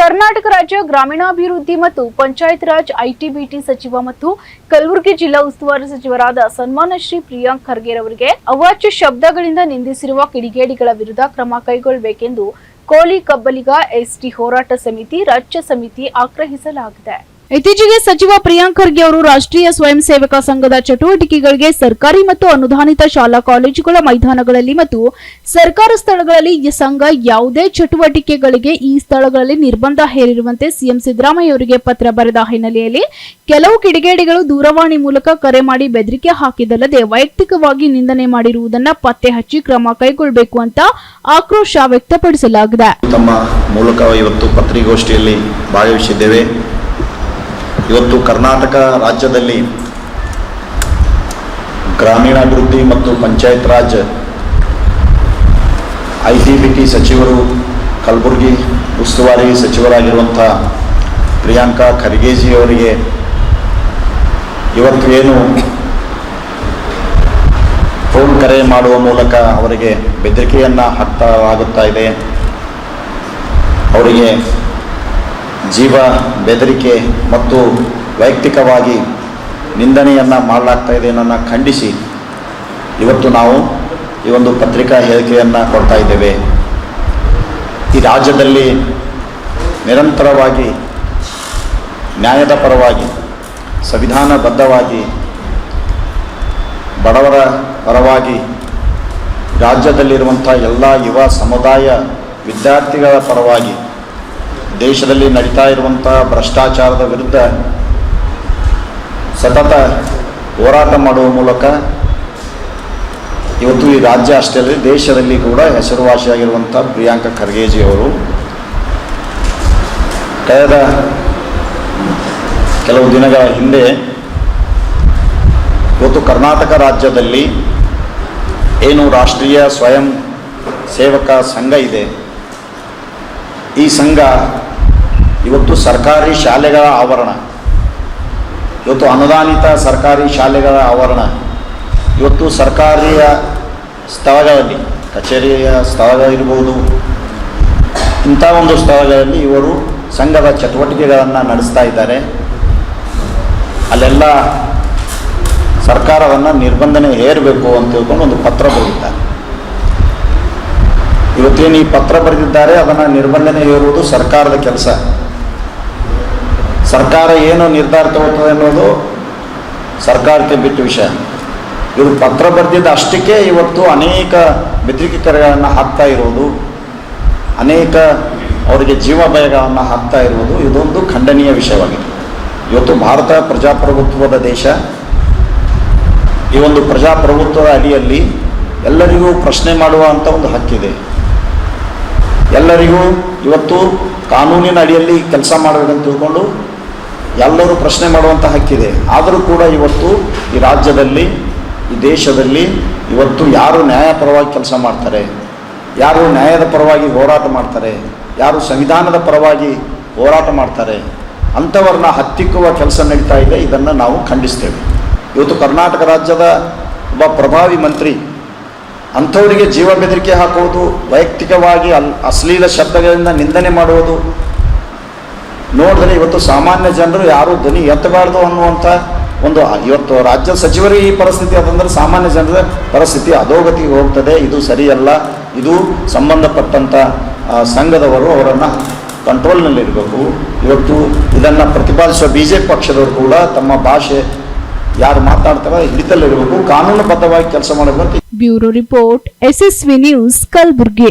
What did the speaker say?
ಕರ್ನಾಟಕ ರಾಜ್ಯ ಗ್ರಾಮೀಣಾಭಿವೃದ್ಧಿ ಮತ್ತು ಪಂಚಾಯತ್ ರಾಜ್ ಐಟಿಬಿಟಿ ಸಚಿವ ಮತ್ತು ಕಲಬುರಗಿ ಜಿಲ್ಲಾ ಉಸ್ತುವಾರಿ ಸಚಿವರಾದ ಸನ್ಮಾನ ಶ್ರೀ ಪ್ರಿಯಾಂಕ್ ಖರ್ಗೆರವರಿಗೆ ಅವಾಚ್ಯ ಶಬ್ದಗಳಿಂದ ನಿಂದಿಸಿರುವ ಕಿಡಿಗೇಡಿಗಳ ವಿರುದ್ಧ ಕ್ರಮ ಕೈಗೊಳ್ಳಬೇಕೆಂದು ಕೋಳಿ ಕಬ್ಬಲಿಗ ಎಸ್ಟಿ ಹೋರಾಟ ಸಮಿತಿ, ರಾಜ್ಯ ಸಮಿತಿ ಆಗ್ರಹಿಸಲಾಗಿದೆ. ಇತ್ತೀಚೆಗೆ ಸಚಿವ ಪ್ರಿಯಾಂಕ್ ಖರ್ಗೆ ಅವರು ರಾಷ್ಟ್ರೀಯ ಸ್ವಯಂ ಸೇವಕ ಸಂಘದ ಚಟುವಟಿಕೆಗಳಿಗೆ ಸರ್ಕಾರಿ ಮತ್ತು ಅನುದಾನಿತ ಶಾಲಾ ಕಾಲೇಜುಗಳ ಮೈದಾನಗಳಲ್ಲಿ ಮತ್ತು ಸರ್ಕಾರ ಸ್ಥಳಗಳಲ್ಲಿ ಈ ಸಂಘ ಯಾವುದೇ ಚಟುವಟಿಕೆಗಳಿಗೆ ಈ ಸ್ಥಳಗಳಲ್ಲಿ ನಿರ್ಬಂಧ ಹೇರಿರುವಂತೆ ಸಿಎಂ ಸಿದ್ದರಾಮಯ್ಯ ಅವರಿಗೆ ಪತ್ರ ಬರೆದ ಹಿನ್ನೆಲೆಯಲ್ಲಿ ಕೆಲವು ಕಿಡಿಗೇಡಿಗಳು ದೂರವಾಣಿ ಮೂಲಕ ಕರೆ ಮಾಡಿ ಬೆದರಿಕೆ ಹಾಕಿದಲ್ಲದೆ ವೈಯಕ್ತಿಕವಾಗಿ ನಿಂದನೆ ಮಾಡಿರುವುದನ್ನ ಪತ್ತೆ ಹಚ್ಚಿ ಕ್ರಮ ಕೈಗೊಳ್ಳಬೇಕು ಅಂತ ಆಕ್ರೋಶ ವ್ಯಕ್ತಪಡಿಸಲಾಗಿದೆ. ಭಾಗವಹಿಸಿದ್ದೇವೆ. ಇವತ್ತು ಕರ್ನಾಟಕ ರಾಜ್ಯದಲ್ಲಿ ಗ್ರಾಮೀಣಾಭಿವೃದ್ಧಿ ಮತ್ತು panchayat raj I T B T ಸಚಿವರು, ಕಲಬುರಗಿ ಉಸ್ತುವಾರಿ ಸಚಿವರಾಗಿರುವಂಥ ಪ್ರಿಯಾಂಕಾ ಖರ್ಗೆಜಿ ಅವರಿಗೆ ಇವತ್ತು ಏನು ಫೋನ್ ಕರೆ ಮಾಡುವ ಮೂಲಕ ಅವರಿಗೆ ಬೆದರಿಕೆಯನ್ನು ಹಾಕ್ತಾಗುತ್ತಾ ಇದೆ. ಅವರಿಗೆ ಜೀವ, ಬೆದರಿಕೆ ಮತ್ತು ವೈಯಕ್ತಿಕವಾಗಿ ನಿಂದನೆಯನ್ನು ಮಾಡಲಾಗ್ತಾ ಇದೆ ಅನ್ನೋದನ್ನ ಖಂಡಿಸಿ ಇವತ್ತು ನಾವು ಈ ಒಂದು ಪತ್ರಿಕಾ ಹೇಳಿಕೆಯನ್ನು ಕೊಡ್ತಾ ಇದ್ದೇವೆ. ಈ ರಾಜ್ಯದಲ್ಲಿ ನಿರಂತರವಾಗಿ, ನ್ಯಾಯದ ಪರವಾಗಿ, ಸಂವಿಧಾನಬದ್ಧವಾಗಿ, ಬಡವರ ಪರವಾಗಿ, ರಾಜ್ಯದಲ್ಲಿರುವಂಥ ಎಲ್ಲ ಯುವ ಸಮುದಾಯ ವಿದ್ಯಾರ್ಥಿಗಳ ಪರವಾಗಿ ದೇಶದಲ್ಲಿ ನಡೀತಾ ಇರುವಂಥ ಭ್ರಷ್ಟಾಚಾರದ ವಿರುದ್ಧ ಸತತ ಹೋರಾಟ ಮಾಡುವ ಮೂಲಕ ಇವತ್ತು ಈ ರಾಜ್ಯ ಅಷ್ಟೇ ಅಲ್ಲದೆ ದೇಶದಲ್ಲಿ ಕೂಡ ಹೆಸರುವಾಸಿಯಾಗಿರುವಂಥ ಪ್ರಿಯಾಂಕ ಖರ್ಗೆಜಿ ಅವರು ಕಳೆದ ಕೆಲವು ದಿನಗಳ ಹಿಂದೆ ಇವತ್ತು ಕರ್ನಾಟಕ ರಾಜ್ಯದಲ್ಲಿ ಏನು ರಾಷ್ಟ್ರೀಯ ಸ್ವಯಂ ಸೇವಕ ಸಂಘ ಇದೆ, ಈ ಸಂಘ ಇವತ್ತು ಸರ್ಕಾರಿ ಶಾಲೆಗಳ ಆವರಣ. ಇವತ್ತು ಅನುದಾನಿತ ಸರ್ಕಾರಿ ಶಾಲೆಗಳ ಆವರಣ. ಇವತ್ತು ಸರ್ಕಾರಿಯ ಸ್ಥಳಗಳಲ್ಲಿ, ಕಚೇರಿಯ ಸ್ಥಳಗಳಿರ್ಬೋದು ಇಂಥ ಒಂದು ಸ್ಥಳಗಳಲ್ಲಿ ಇವರು ಸಂಘದ ಚಟುವಟಿಕೆಗಳನ್ನು ನಡೆಸ್ತಾ ಇದ್ದಾರೆ. ಅಲ್ಲೆಲ್ಲ ಸರ್ಕಾರವನ್ನು ನಿರ್ಬಂಧನೆ ಹೇರಬೇಕು ಅಂತ ತಿಳ್ಕೊಂಡು ಒಂದು ಪತ್ರ ಬರೆದಿದ್ದಾರೆ. ಇವತ್ತೇನು ಈ ಪತ್ರ ಬರೆದಿದ್ದಾರೆ, ಅದನ್ನು ನಿರ್ಬಂಧನೆ ಹೇರುವುದು ಸರ್ಕಾರದ ಕೆಲಸ. ಸರ್ಕಾರ ಏನು ನಿರ್ಧಾರ ತಗೋತದೆ ಅನ್ನೋದು ಸರ್ಕಾರಕ್ಕೆ ಬಿಟ್ಟ ವಿಷಯ. ಇದು ಪತ್ರ ಬರೆದಿದ್ದ ಅಷ್ಟಕ್ಕೆ ಇವತ್ತು ಅನೇಕ ಬೆದರಿಕೆ ಕರೆಗಳನ್ನು ಹಾಕ್ತಾ ಇರೋದು, ಅನೇಕ ಅವರಿಗೆ ಜೀವ ಭಯಗಳನ್ನು ಹಾಕ್ತಾ ಇರುವುದು ಇದೊಂದು ಖಂಡನೀಯ ವಿಷಯವಾಗಿದೆ. ಇವತ್ತು ಭಾರತ ಪ್ರಜಾಪ್ರಭುತ್ವದ ದೇಶ. ಈ ಒಂದು ಪ್ರಜಾಪ್ರಭುತ್ವದ ಅಡಿಯಲ್ಲಿ ಎಲ್ಲರಿಗೂ ಪ್ರಶ್ನೆ ಮಾಡುವಂಥ ಒಂದು ಹಕ್ಕಿದೆ. ಎಲ್ಲರಿಗೂ ಇವತ್ತು ಕಾನೂನಿನ ಅಡಿಯಲ್ಲಿ ಕೆಲಸ ಮಾಡಬೇಕಂತ ತಿಳ್ಕೊಂಡು ಎಲ್ಲರೂ ಪ್ರಶ್ನೆ ಮಾಡುವಂಥ ಹಕ್ಕಿದೆ. ಆದರೂ ಕೂಡ ಇವತ್ತು ಈ ರಾಜ್ಯದಲ್ಲಿ, ಈ ದೇಶದಲ್ಲಿ ಇವತ್ತು ಯಾರು ನ್ಯಾಯಪರವಾಗಿ ಕೆಲಸ ಮಾಡ್ತಾರೆ? ಯಾರು ನ್ಯಾಯದ ಪರವಾಗಿ ಹೋರಾಟ ಮಾಡ್ತಾರೆ? ಯಾರು ಸಂವಿಧಾನದ ಪರವಾಗಿ ಹೋರಾಟ ಮಾಡ್ತಾರೆ? ಅಂಥವ್ರನ್ನ ಹತ್ತಿಕ್ಕುವ ಕೆಲಸ ನಡೀತಾ ಇದೆ. ಇದನ್ನು ನಾವು ಖಂಡಿಸ್ತೇವೆ. ಇವತ್ತು ಕರ್ನಾಟಕ ರಾಜ್ಯದ ಒಬ್ಬ ಪ್ರಭಾವಿ ಮಂತ್ರಿ ಅಂಥವರಿಗೆ ಜೀವ ಬೆದರಿಕೆ ಹಾಕುವುದು, ವೈಯಕ್ತಿಕವಾಗಿ ಅಲ್, ಅಶ್ಲೀಲ ಶಬ್ದಗಳಿಂದ ನಿಂದನೆ ಮಾಡುವುದು ನೋಡಿದ್ರೆ ಇವತ್ತು ಸಾಮಾನ್ಯ ಜನರು ಯಾರು ಧ್ವನಿ ಎತ್ತಬಾರ್ದು ಅನ್ನುವಂಥ ಒಂದು, ಇವತ್ತು ರಾಜ್ಯ ಸಚಿವರಿಗೆ ಈ ಪರಿಸ್ಥಿತಿ ಅದಂದ್ರೆ ಸಾಮಾನ್ಯ ಜನರ ಪರಿಸ್ಥಿತಿ ಅಧೋಗತಿಗೆ ಹೋಗ್ತದೆ. ಇದು ಸರಿಯಲ್ಲ. ಇದು ಸಂಬಂಧಪಟ್ಟಂಥ ಸಂಘದವರು ಅವರನ್ನು ಕಂಟ್ರೋಲ್ನಲ್ಲಿರಬೇಕು ಇವತ್ತು ಇದನ್ನು ಪ್ರತಿಪಾದಿಸುವ ಬಿ ಜೆ ಪಕ್ಷದವರು ಕೂಡ ತಮ್ಮ ಭಾಷೆ ಯಾರು ಮಾತಾಡ್ತಾರೋ ಹಿಡಿತಲ್ಲಿರಬೇಕು. ಕಾನೂನುಬದ್ಧವಾಗಿ ಕೆಲಸ ಮಾಡಬೇಕು bureau report. V news Kalaburagi.